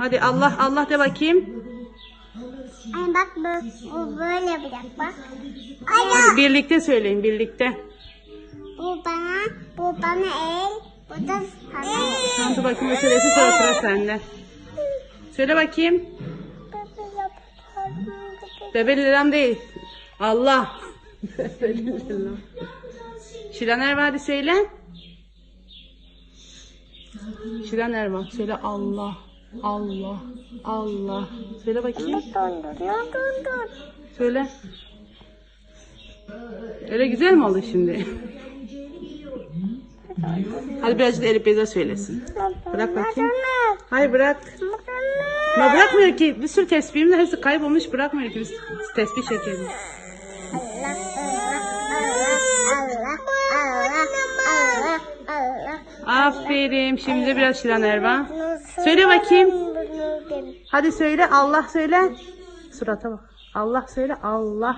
Hadi Allah Allah de bakayım. Ay bak bu, bu böyle yapacak bak. Hadi birlikte söyleyin birlikte. Bu bana, bu bana el, bu da sana dur bakayım söylesin sonra sıra sende. Söyle bakayım. Bebeli liram değil. Allah. Bebeli liram. Şilan Erva hadi söyle. Şilan Erva söyle Allah. Allah. Allah. Söyle bakayım. Söyle. Öyle güzel mi oldu şimdi? Hadi birazcık da Elif Beyza söylesin. Bırak bakayım. Hayır bırak. Ama bırakmıyor ki. Bir sürü tesbihim de hepsi kaybolmuş. Bırakmıyor ki biz tesbih çekelim. Allah, Allah, Allah, Allah, Allah. Aferin. Şimdi biraz Şilan Erva. Söyle bakayım. Hadi söyle. Allah söyle. Surata bak. Allah söyle. Allah.